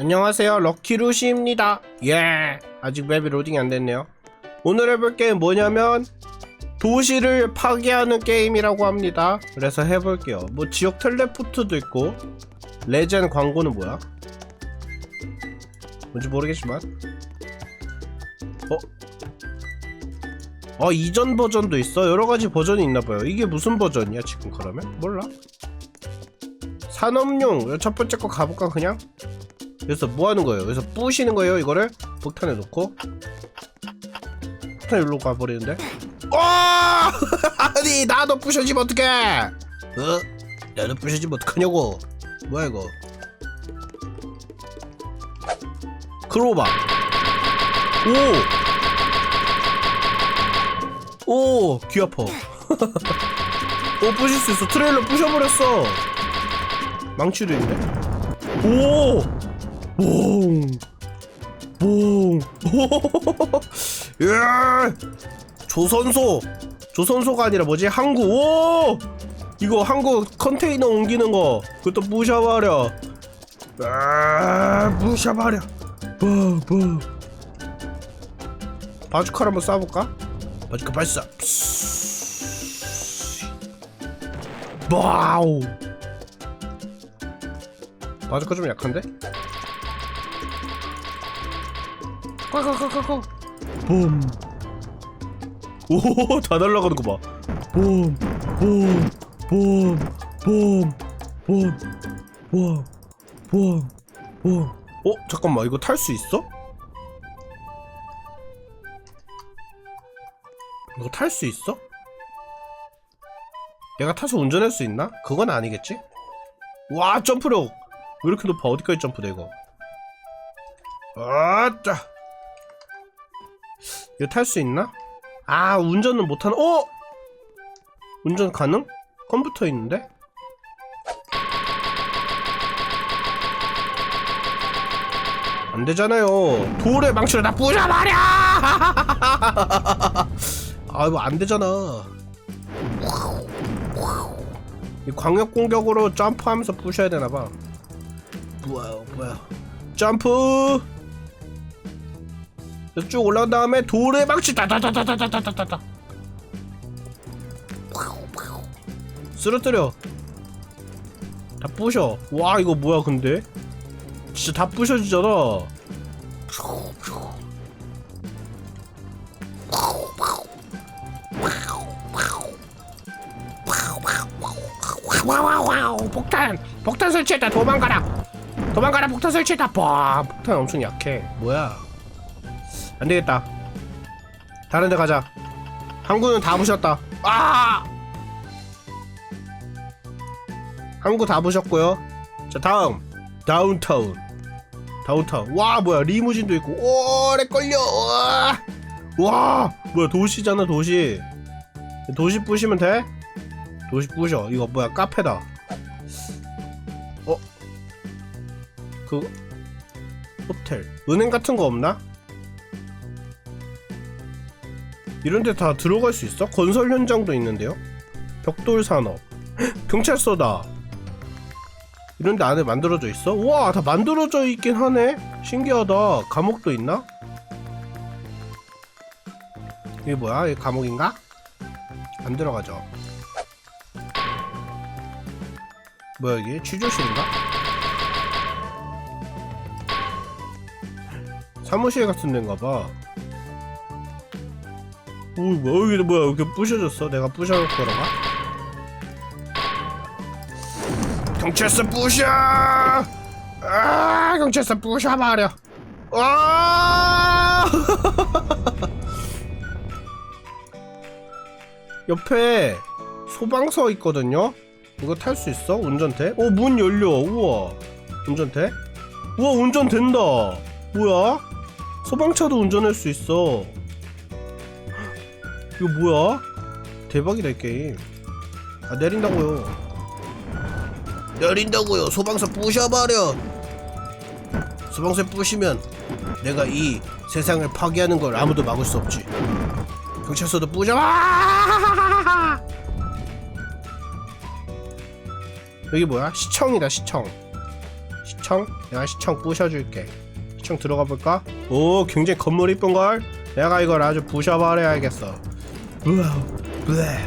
안녕하세요 럭키루시입니다. 예 아직 맵이 로딩이 안 됐네요. 오늘 해볼 게임 뭐냐면 도시를 파괴하는 게임이라고 합니다. 그래서 해볼게요. 뭐 지역 텔레포트도 있고 레젠 광고는 뭐야? 뭔지 모르겠지만. 어? 어 이전 버전도 있어? 여러가지 버전이 있나봐요. 이게 무슨 버전이야 지금 그러면? 몰라. 산업용. 첫 번째 거 가볼까 그냥? 그래서 뭐 하는 거예요? 그래서 부시는 거예요, 이거를 폭탄에 놓고. 폭탄 일로 가버리는데. 와! 아니, 나도 부셔지면 어떡해! 어? 나도 부셔지면 어떡하냐고. 뭐야, 이거. 크로바. 오! 오! 귀 아파. 오, 부실 수 있어. 트레일러 부셔버렸어. 망치도 있네. 오! 뽕! 뽕! 예! 조선소! 조선소가 아니라 뭐지? 항구! 오! 이거 항구 컨테이너 옮기는 거 그것도 부셔버려 아 부셔버려 뭐, 뭐. 바주카를 한번 쏴볼까? 바주카 발사 와우 바주카 좀 약한데? 꽉꽉꽉꽉꽉 봄. 오, 다 날아가는 거 봐. 봄, 봄, 봄, 봄, 봄, 봄, 봄, 봄. 어, 잠깐만, 이거 탈 수 있어? 이거 탈 수 있어? 내가 타서 운전할 수 있나? 그건 아니겠지? 와, 점프력! 왜 이렇게 높아? 어디까지 점프돼, 이거? 아따! 이거 탈 수 있나? 아 운전은 못하는 어? 운전 가능? 컴퓨터 있는데? 안 되잖아요 돌에 망치로 다 부셔버려 아 이거 안 되잖아 이 광역 공격으로 점프하면서 부셔야 되나봐 뭐야 뭐야 점프 쭉 올라간 다음에 돌에 망치 따다다다다다다다 쓰러뜨려. 다 부셔. 와 이거 뭐야 근데? 진짜 다 부셔지잖아. 와와와우 폭탄 폭탄 설치했다. 도망가라. 도망가라. 폭탄 설치했다. 봐 폭탄 엄청 약해. 뭐야? 안 되겠다. 다른 데 가자. 항구는 다 부셨다. 아! 항구 다 부셨고요. 자, 다음. 다운타운. 다운타운. 와, 뭐야. 리무진도 있고. 오, 렉 걸려. 와. 와, 뭐야. 도시잖아, 도시. 도시 부시면 돼? 도시 부셔. 이거 뭐야. 카페다. 어? 그 호텔. 은행 같은 거 없나? 이런 데 다 들어갈 수 있어? 건설 현장도 있는데요? 벽돌 산업 경찰서다 이런 데 안에 만들어져 있어? 우와 다 만들어져 있긴 하네 신기하다 감옥도 있나? 이게 뭐야? 이게 감옥인가? 안 들어가죠 뭐야 이게? 취조실인가? 사무실 같은 데인가 봐 오, 뭐야, 여기 뭐야, 이렇게 부셔졌어? 내가 부셔놓을 거라가? 경찰서 부셔! 아, 경찰서 부셔버려! 아! 옆에 소방서 있거든요? 이거 탈 수 있어? 운전대? 오, 문 열려. 우와. 운전대? 우와, 운전 된다. 뭐야? 소방차도 운전할 수 있어. 이거 뭐야? 대박이다 이 게임 아 내린다고요 내린다고요 소방서 부셔버려 소방서 부시면 내가 이 세상을 파괴하는 걸 아무도 막을 수 없지 경찰서도 부셔 아! 여기 뭐야? 시청이다 시청 시청 내가 시청 부셔줄게 시청 들어가 볼까? 오 굉장히 건물 이쁜걸? 내가 이걸 아주 부셔버려야겠어 우와 블레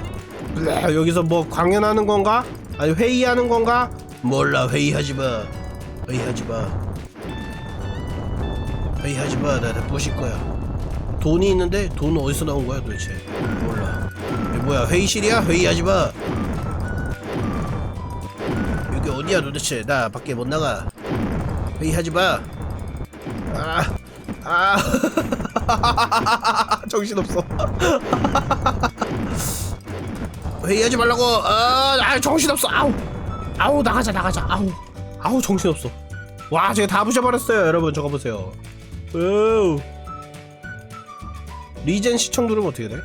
블레 여기서 뭐 강연하는 건가? 아니 회의하는 건가? 몰라 회의하지 마. 회의하지 마. 회의하지 마 나 다 부실 거야. 돈이 있는데 돈 어디서 나온 거야 도대체? 몰라. 뭐야 회의실이야? 회의하지 마. 여기 어디야 도대체? 나 밖에 못 나가. 회의하지 마. 아, 아, 정신없어. 회의하지 말라고. 아, 아, 정신없어. 아우, 아우, 나가자, 나가자. 아우, 아우, 정신없어. 와, 제가 다 부셔버렸어요, 여러분. 저거 보세요. 오. 리젠 시청 누르면 어떻게 돼?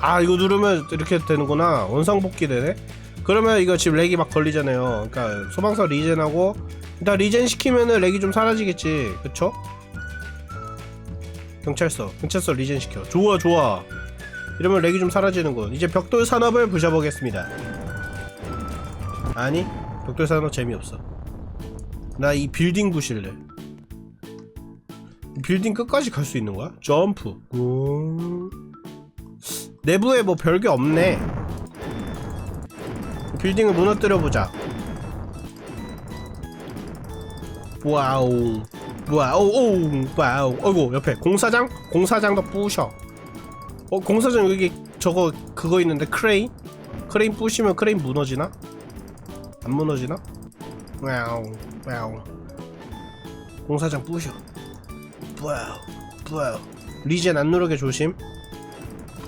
아, 이거 누르면 이렇게 되는구나. 원상 복귀 되네. 그러면 이거 지금 렉이 막 걸리잖아요. 그러니까 소방서 리젠하고 일단 리젠 시키면은 렉이 좀 사라지겠지, 그쵸? 경찰서, 경찰서 리젠 시켜. 좋아, 좋아. 이러면 렉이 좀 사라지는군. 이제 벽돌 산업을 부셔보겠습니다. 아니, 벽돌 산업 재미없어. 나 이 빌딩 부실래. 이 빌딩 끝까지 갈 수 있는 거야? 점프. 우. 내부에 뭐 별게 없네. 빌딩을 무너뜨려 보자. 와우. 와우. 오, 와우. 어이구, 옆에 공사장? 공사장도 부셔. 어, 공사장 여기 저거 그거 있는데 크레인? 크레인 부시면 크레인 무너지나? 안 무너지나? 와우. 와우. 공사장 부셔. 와우. 와우. 리젠 안 누르게 조심.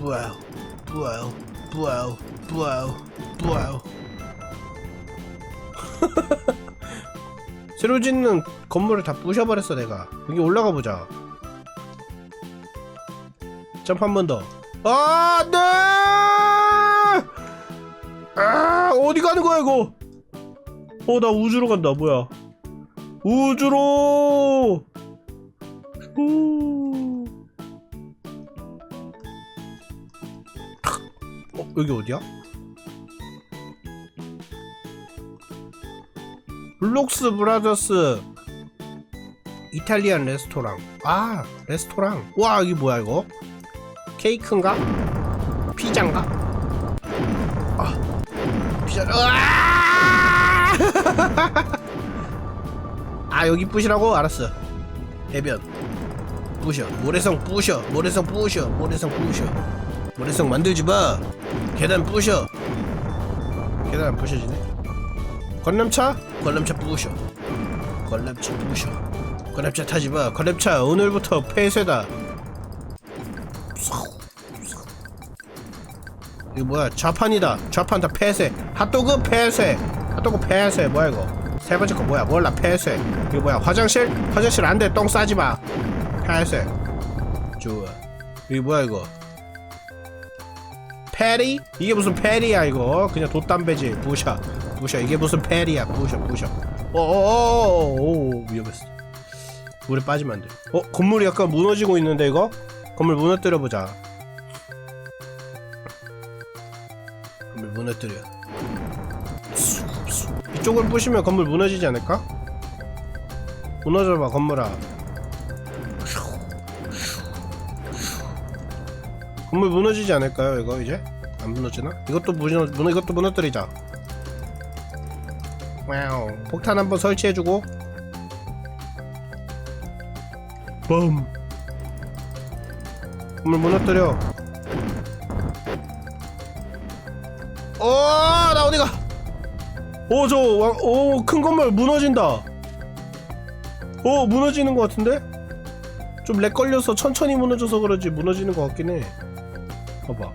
와우. 와우. 와우. 와우. 와우. 새로 짓는 건물을 다 부셔버렸어 내가 여기 올라가 보자 점프 한 번 더. 아, 네! 아, 어디 가는 거야, 이거? 어, 나 우주로 간다, 뭐야. 우주로! 후. 어, 여기 어디야? 블록스 브라더스 이탈리안 레스토랑. 아 레스토랑. 와 이게 뭐야 이거? 케이크인가? 피자인가? 아 피자! 아! 여기 부시라고? 알았어. 해변. 부셔. 모래성 부셔. 모래성 부셔. 모래성 부셔. 모래성 만들지 마. 계단 부셔. 계단 안 부셔지네. 관람차 관람차 부셔 관람차 부셔 관람차 타지 마. 관람차 오늘부터 폐쇄다. 이거 뭐야? 좌판이다. 좌판 다 폐쇄. 핫도그 폐쇄. 핫도그 폐쇄. 뭐야 이거? 세 번째 거 뭐야? 몰라 폐쇄. 이거 뭐야? 화장실? 화장실 안 돼. 똥 싸지 마. 폐쇄. 좋아. 이거 뭐야 이거? 페리? 이게 무슨 페리야 이거? 그냥 돛담배지. 부셔. 부셔. 이게 무슨 페리야? 부셔. 부셔. 어어어어 위험했어. 물에 빠지면 안 돼. 어 건물이 약간 무너지고 있는데 이거? 건물 무너뜨려 보자. 건물 무너뜨려. 이쪽을 부시면 건물 무너지지 않을까? 무너져봐 건물아. 건물 무너지지 않을까요 이거 이제? 안 무너지나? 이것도 무너, 무너 이것도 무너뜨리자. 와우. 폭탄 한번 설치해주고. 범 건물 무너뜨려. 어나 어디가? 어저오큰 건물 무너진다. 어 무너지는 것 같은데? 좀 렉 걸려서 천천히 무너져서 그런지 무너지는 것 같긴 해. 봐봐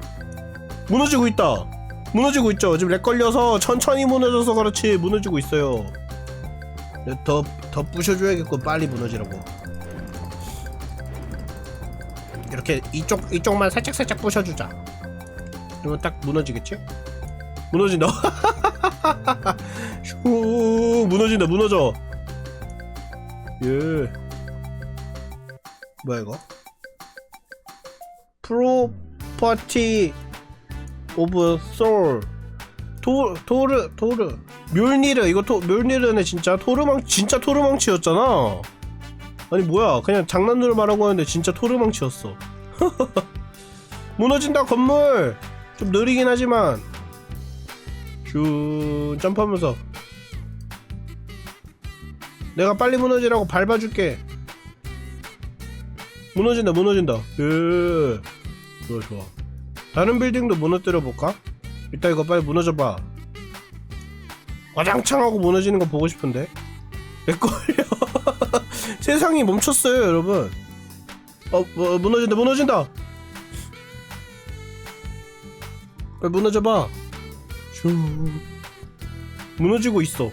무너지고 있다 무너지고 있죠 지금 렉 걸려서 천천히 무너져서 그렇지 무너지고 있어요 더 더 부셔줘야겠고 빨리 무너지라고 이렇게 이쪽 이쪽만 살짝 살짝 부셔주자. 그러면 딱 무너지겠지? 무너진다. 슈 무너진다 무너져. 예. 뭐야 이거? 프로퍼티 오브 소울 도 도르 도르. 멸니르 이거 토 멸니르네 진짜. 토르망 진짜 토르망치였잖아. 아니 뭐야. 그냥 장난으로 말하고 하는데 진짜 토르망치였어. 무너진다 건물. 좀 느리긴 하지만. 슈 점프하면서. 내가 빨리 무너지라고 밟아줄게. 무너진다 무너진다. 예. 좋아 좋아 다른 빌딩도 무너뜨려 볼까? 일단 이거 빨리 무너져봐. 와장창하고 무너지는 거 보고 싶은데? 내 걸려 세상이 멈췄어요 여러분. 어, 뭐, 무너진다 무너진다. 빨리 무너져봐. 슈. 무너지고 있어.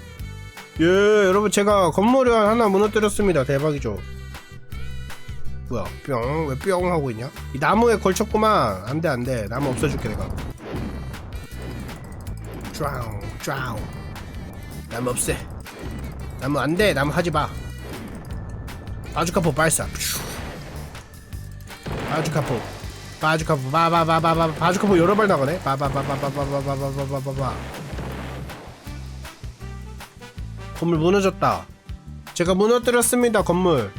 예 여러분 제가 건물을 하나 무너뜨렸습니다. 대박이죠 뭐야 뿅 왜 뿅 하고 있냐 이 나무에 걸쳤구만 안돼 안돼 나무 없애줄게 내가 쫙 쫙. 나무 없애 나무 안돼 나무 하지마 바주카포 발사 퓨. 바주카포 바주카포 바바바바바 바주카포 여러 발 나가네 바바바바바바바바바바바바 건물 무너졌다 제가 무너뜨렸습니다 건물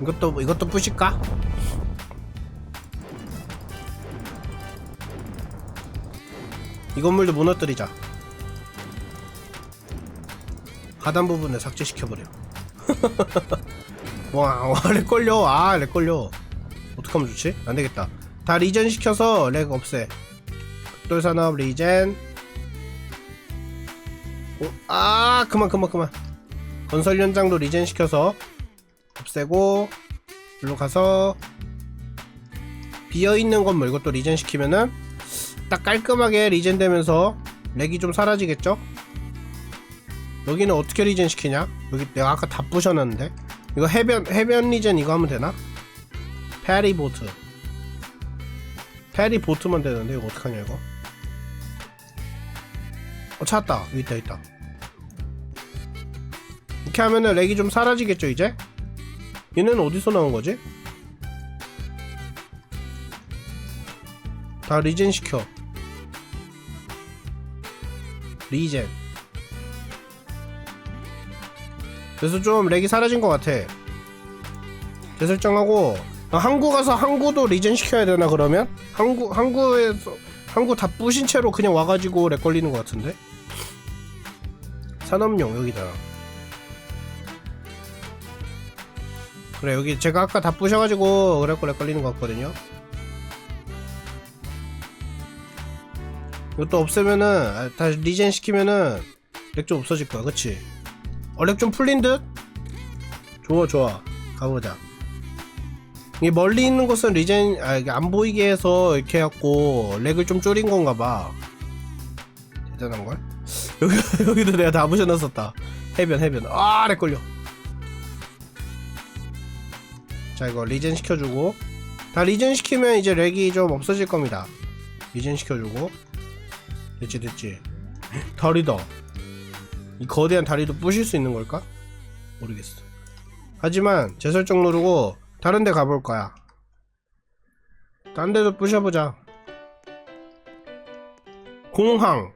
이것도 이것도 부실까? 이 건물도 무너뜨리자. 하단 부분에 삭제시켜버려. 와, 와, 렉 걸려. 아, 렉 걸려. 어떡하면 좋지? 안 되겠다. 다 리젠 시켜서 렉 없애. 극돌산업 리젠. 오, 아, 그만, 그만, 그만. 건설 현장도 리젠 시켜서 없애고, 일로 가서, 비어있는 건물 이것도 리젠 시키면은, 딱 깔끔하게 리젠 되면서, 렉이 좀 사라지겠죠? 여기는 어떻게 리젠 시키냐? 여기 내가 아까 다 부셔놨는데? 이거 해변, 해변 리젠 이거 하면 되나? 페리보트. 페리보트만 되는데, 이거 어떡하냐, 이거? 어 찾았다 여기 있다 있다 이렇게 하면은 렉이 좀 사라지겠죠 이제? 얘는 어디서 나온 거지? 다 리젠 시켜 리젠 그래서 좀 렉이 사라진 것 같아 재설정하고 아, 항구 가서 항구도 리젠 시켜야 되나 그러면? 항구 항구에서 항구 다 부신 채로 그냥 와가지고 렉 걸리는 것 같은데? 산업용 여기다. 그래 여기 제가 아까 다 부셔가지고 렉 걸리는 것 같거든요. 이것도 없애면은 아, 다시 리젠 시키면은 렉 좀 없어질 거야. 그치? 어렉 좀 풀린 듯? 좋아 좋아. 가보자. 이게 멀리 있는 곳은 리젠 아 안 보이게 해서 이렇게 해갖고 렉을 좀 줄인 건가 봐. 대단한 걸 여기 여기도 내가 다 부셔놨었다. 해변 해변. 아렉 걸려. 자 이거 리젠 시켜주고. 다 리젠 시키면 이제 렉이 좀 없어질 겁니다. 리젠 시켜주고. 됐지 됐지. 다리다 이 거대한 다리도 부실 수 있는 걸까? 모르겠어. 하지만 재설정 누르고 다른 데 가볼 거야. 딴 데도 부셔보자. 공항.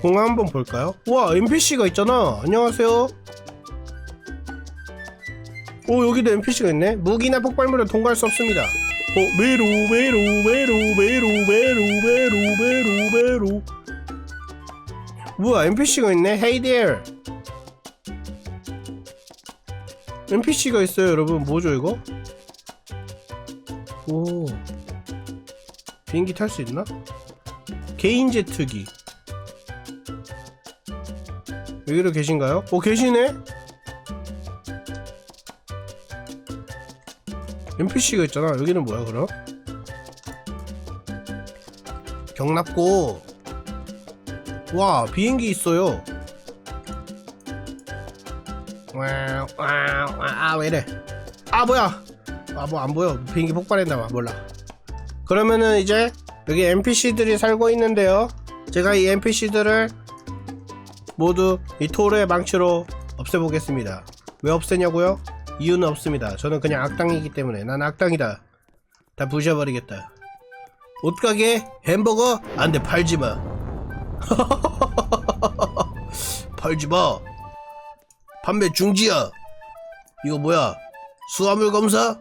공항 한번 볼까요? 와 NPC가 있잖아. 안녕하세요. 오 여기도 NPC가 있네. 무기나 폭발물을 통과할 수 없습니다. 어 메로 메로 메로 메로 메로 메로 메로 메로 뭐야 NPC가 있네. Hey there. NPC가 있어요 여러분. 뭐죠 이거? 오. 비행기 탈 수 있나? 개인 제트기 여기로 계신가요? 오 계시네? NPC가 있잖아. 여기는 뭐야 그럼? 경납고. 와 비행기 있어요. 와와아 왜이래? 아 뭐야? 아 뭐 안 보여. 비행기 폭발했나봐. 몰라. 그러면은 이제 여기 NPC들이 살고 있는데요. 제가 이 NPC들을 모두 이 토르의 망치로 없애보겠습니다. 왜 없애냐고요? 이유는 없습니다. 저는 그냥 악당이기 때문에. 난 악당이다. 다 부셔버리겠다. 옷가게 햄버거? 안돼 팔지마. 팔지마. 판매 중지야. 이거 뭐야? 수화물 검사?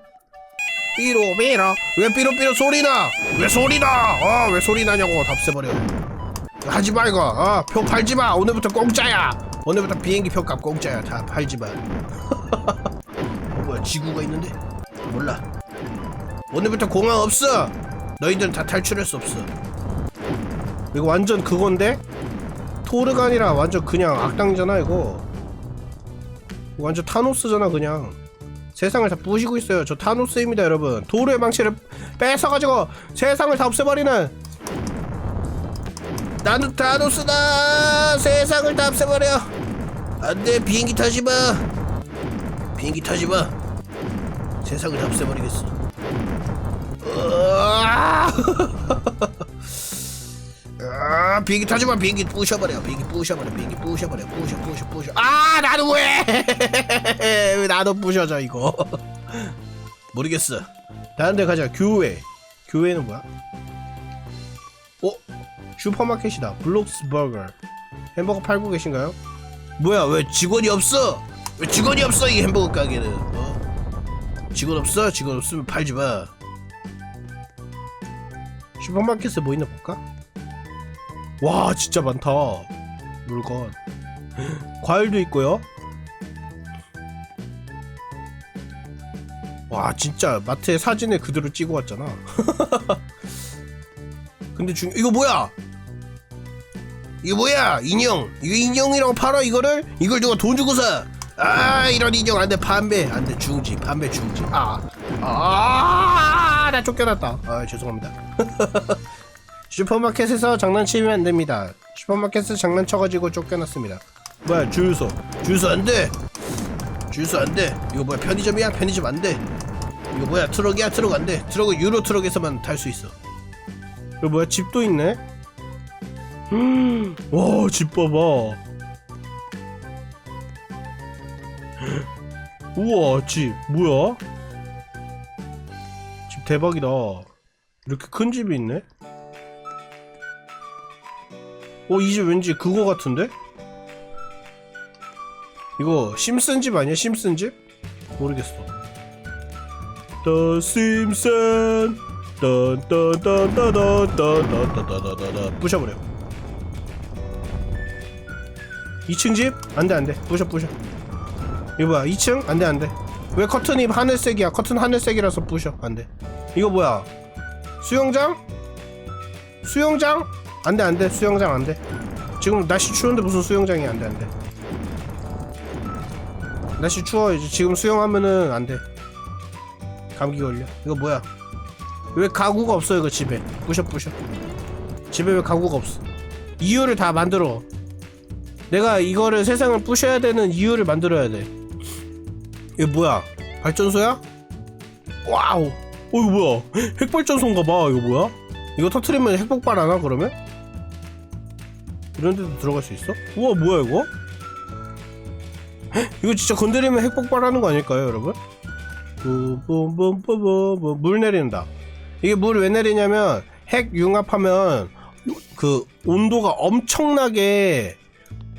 삐로 삐로 왜 삐로 삐로 소리나? 왜 소리나? 어왜 소리나냐고 답세버려 하지 말고 어표 팔지 마. 오늘부터 공짜야. 오늘부터 비행기 표값 공짜야. 다 팔지 마. 어, 뭐야 지구가 있는데? 몰라. 오늘부터 공항 없어. 너희들은 다 탈출할 수 없어. 이거 완전 그건데? 토르가 아니라 완전 그냥 악당이잖아 이거. 이거 완전 타노스잖아 그냥. 세상을 다 부시고 있어요. 저 타노스입니다 여러분. 토르의 망치를 뺏어가지고 세상을 다 없애버리는 나는 타노스다. 세상을 다 없애버려. 안돼 비행기 타지마. 비행기 타지마. 세상을 다 없애버리겠어! 아, 비행기 타지마. 비행기 부셔버려. 비행기 부셔버려. 비행기 부셔버려. 부셔 부셔 부셔. 아 나는 왜? 왜 나도 부셔져 이거? 모르겠어. 다른 데 가자. 교회. 교회는 뭐야? 어? 슈퍼마켓이다. 블록스버거. 햄버거 팔고 계신가요? 뭐야 왜 직원이 없어? 왜 직원이 없어 이 햄버거 가게는? 어? 직원 없어? 직원 없으면 팔지 마. 슈퍼마켓에 뭐 있나 볼까? 와 진짜 많다. 물건. 과일도 있고요. 와 진짜 마트에 사진을 그대로 찍어 왔잖아. 근데 중 이거 뭐야 이거 뭐야 인형 이거 인형이라고 팔아 이거를 이걸 누가 돈 주고 사 아 이런 인형 안돼 판매 안돼 중지 판매 중지 아아나 쫓겨났다 아 죄송합니다 슈퍼마켓에서 장난치면 안 됩니다. 슈퍼마켓에서 장난쳐가지고 쫓겨났습니다. 뭐야 주유소 주유소 안 돼. 주유소 안 돼. 이거 뭐야 편의점이야 편의점 안 돼. 이거 뭐야 트럭이야 트럭 안 돼. 트럭은 유로 트럭에서만 탈 수 있어. 이거 뭐야 집도 있네. 와 집 봐봐. 우와 집 뭐야? 집 대박이다. 이렇게 큰 집이 있네. 어, 이 집 왠지 그거 같은데? 이거 심슨 집 아니야? 심슨 집? 모르겠어. The Simpson. 딴딴딴딴딴딴딴딴딴딴딴 부셔버려. 2층 집? 안돼 안돼. 부셔 부셔. 이거 뭐야? 2층? 안돼 안돼. 왜 커튼이 하늘색이야? 커튼 하늘색이라서 부셔. 안돼. 이거 뭐야? 수영장? 수영장? 안돼 안돼 수영장 안돼 지금 날씨 추운데 무슨 수영장이 안돼 안돼 날씨 추워 이제 지금 수영하면은 안돼 감기 걸려 이거 뭐야 왜 가구가 없어 이거 집에 부셔 부셔 집에 왜 가구가 없어 이유를 다 만들어 내가 이거를 세상을 부셔야 되는 이유를 만들어야 돼 이거 뭐야 발전소야? 와우 어 이거 뭐야 핵발전소인가 봐 이거 뭐야 이거 터트리면 핵폭발하나 그러면? 이런 데도 들어갈 수 있어? 우와 뭐야 이거? 헉, 이거 진짜 건드리면 핵폭발하는 거 아닐까요 여러분? 뿜뿜뿜뿜뿜 물 내린다 이게 물 왜 내리냐면 핵 융합하면 그 온도가 엄청나게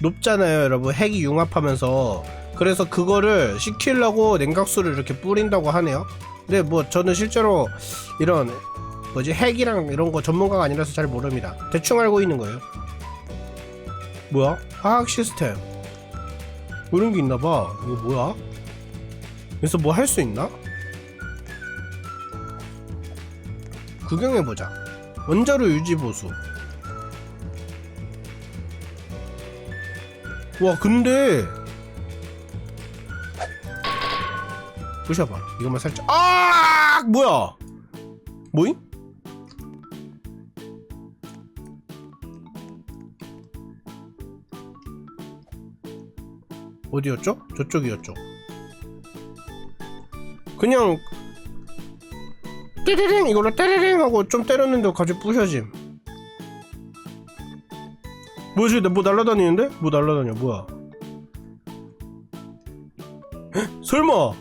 높잖아요 여러분. 핵이 융합하면서. 그래서 그거를 식히려고 냉각수를 이렇게 뿌린다고 하네요. 근데 뭐 저는 실제로 이런 뭐지 핵이랑 이런 거 전문가가 아니라서 잘 모릅니다. 대충 알고 있는 거예요. 뭐야? 화학 시스템. 뭐 이런 게 있나봐. 이거 뭐야? 여기서 뭐 할 수 있나? 구경해보자. 원자로 유지 보수 와 근데. 부셔봐. 이것만 살짝. 아! 뭐야? 뭐임? 어디였죠? 저쪽이었죠. 그냥. 띠리링! 이걸로 띠리링! 하고 좀 때렸는데 갑자기 부셔짐 뭐지? 뭐 날라다니는데? 뭐 날라다녀? 뭐야? 헉, 설마!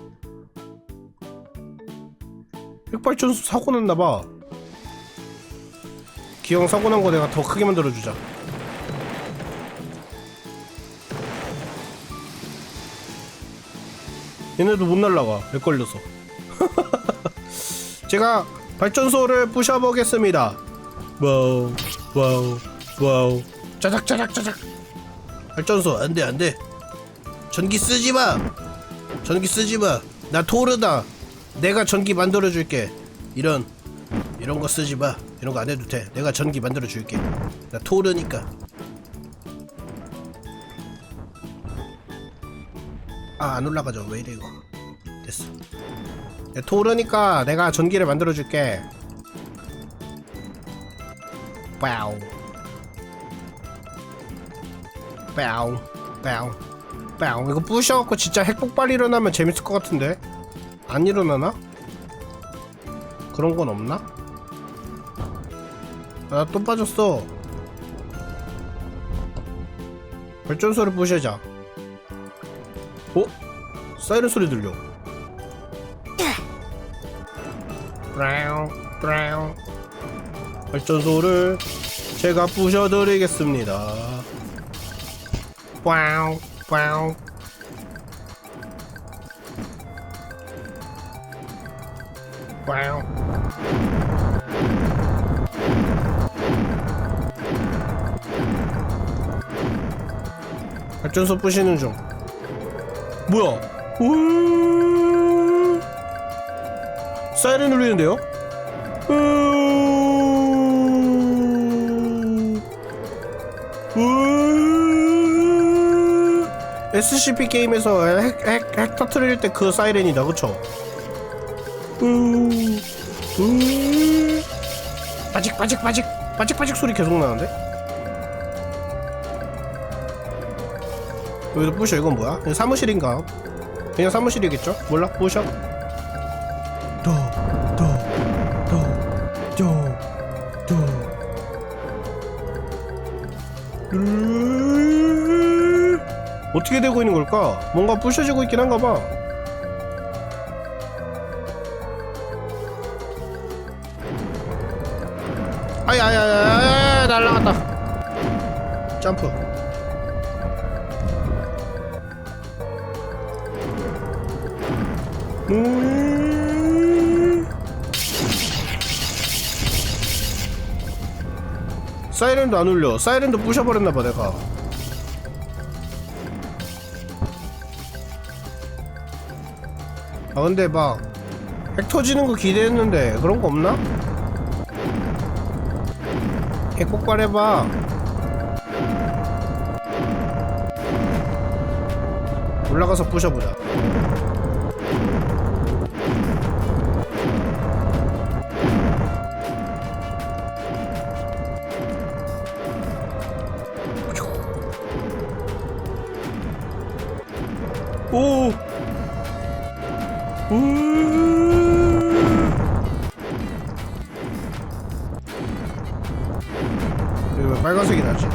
핵발전소 사고 났나봐. 기왕 사고 난 거 내가 더 크게 만들어주자. 얘네도 못 날라가. 렉 걸려서. 제가 발전소를 부셔보겠습니다. 와우 와우 와우 짜작 짜작 짜작. 발전소 안돼 안돼. 전기 쓰지마. 전기 쓰지마. 나 토르다. 내가 전기 만들어줄게. 이런 이런 거 쓰지마. 이런 거 안 해도 돼. 내가 전기 만들어줄게. 나 토르니까. 아 안 올라가죠. 왜 이래 이거. 됐어. 야, 토르니까 내가 전기를 만들어줄게. 빠우 빠우 빠우 빠우 이거 부셔갖고 진짜 핵폭발 일어나면 재밌을 것 같은데? 안 일어나나? 그런 건 없나? 아 또 빠졌어. 발전소를 부셔자. 어? 사이렌 소리 들려. 브라운 브라운 발전소를 제가 부셔드리겠습니다 와우 와우. 와우. 발전소 부시는 중. 뭐야? 우 사이렌 울리는데요? 우우 SCP 게임에서 핵, 핵, 핵 터트릴 때 그 사이렌이다 그쵸? 우, 우, 빠직 빠직 빠직 빠직 빠직 소리 계속 나는데? 여기도 부셔 이건 뭐야? 사무실인가? 그냥 사무실이겠죠? 몰라 부셔 어떻게 되고 있는 걸까? 뭔가 부셔지고 있긴 한가 봐. 아야야야야 날라갔다. 점프. 음. 사이렌도 안 울려. 사이렌도 부셔버렸나봐 내가. 아 근데 막 핵 터지는 거 기대했는데 그런 거 없나? 핵 폭발해봐 올라가서 부셔보자 왜 빨간색이 나지?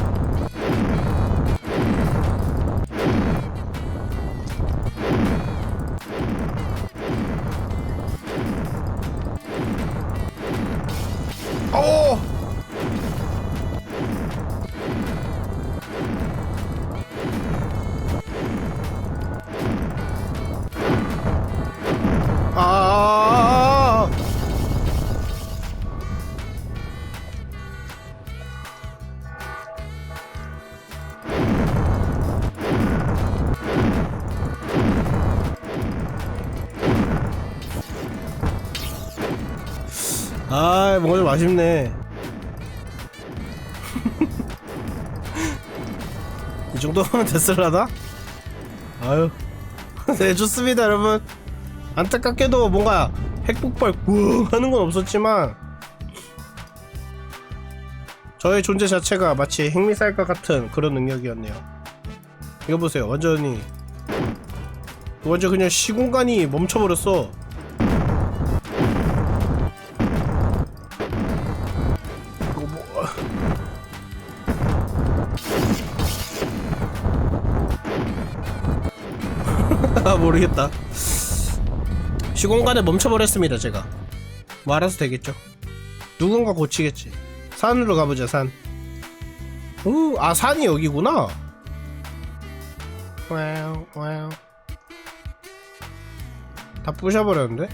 아, 아쉽네. 이 정도면 됐을라나? 아유. 네, 좋습니다, 여러분. 안타깝게도 뭔가 핵폭발 꾹 하는 건 없었지만 저의 존재 자체가 마치 핵미사일과 같은 그런 능력이었네요. 이거 보세요. 완전히 완전 그냥 시공간이 멈춰버렸어. 모르겠다. 시공간에 멈춰버렸습니다 제가. 뭐 알아서 되겠죠. 누군가 고치겠지. 산으로 가보자 산. 오, 아 산이 여기구나. 와우 와우. 다 부셔버렸는데?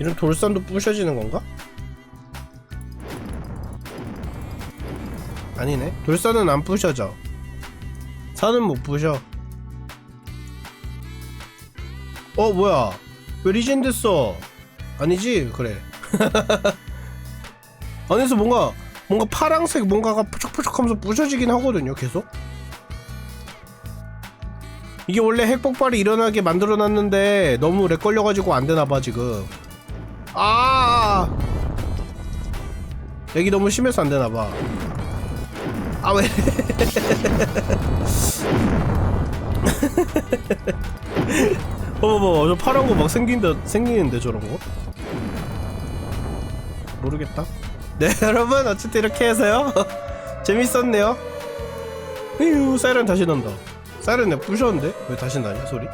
이런 돌산도 부셔지는 건가? 아니네. 돌산은 안 부셔져. 산은 못 부셔. 어 뭐야? 왜 리젠 됐어? 아니지? 그래. 안에서 뭔가 뭔가 파랑색 뭔가가 푸적푸적하면서 부셔지긴 하거든요. 계속. 이게 원래 핵폭발이 일어나게 만들어놨는데 너무 렉 걸려가지고 안 되나봐 지금. 아. 렉이 너무 심해서 안 되나봐. 아 왜? 어머, 저 파란 거 막 생긴다 생기는데 저런 거? 모르겠다. 네, 여러분 어쨌든 이렇게 해서요. 재밌었네요. 휴, 사이렌 다시 난다. 사이렌 내 부셨는데 왜 다시 나냐 소리?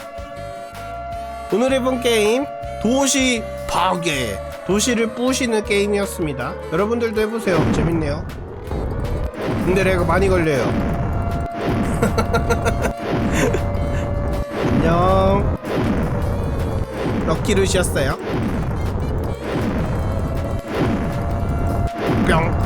오늘 해본 게임 도시 파괴. 도시를 부시는 게임이었습니다. 여러분들도 해보세요. 재밌네요. 근데 렉 많이 걸려요. 안녕. 럭키루시였어요. 뿅.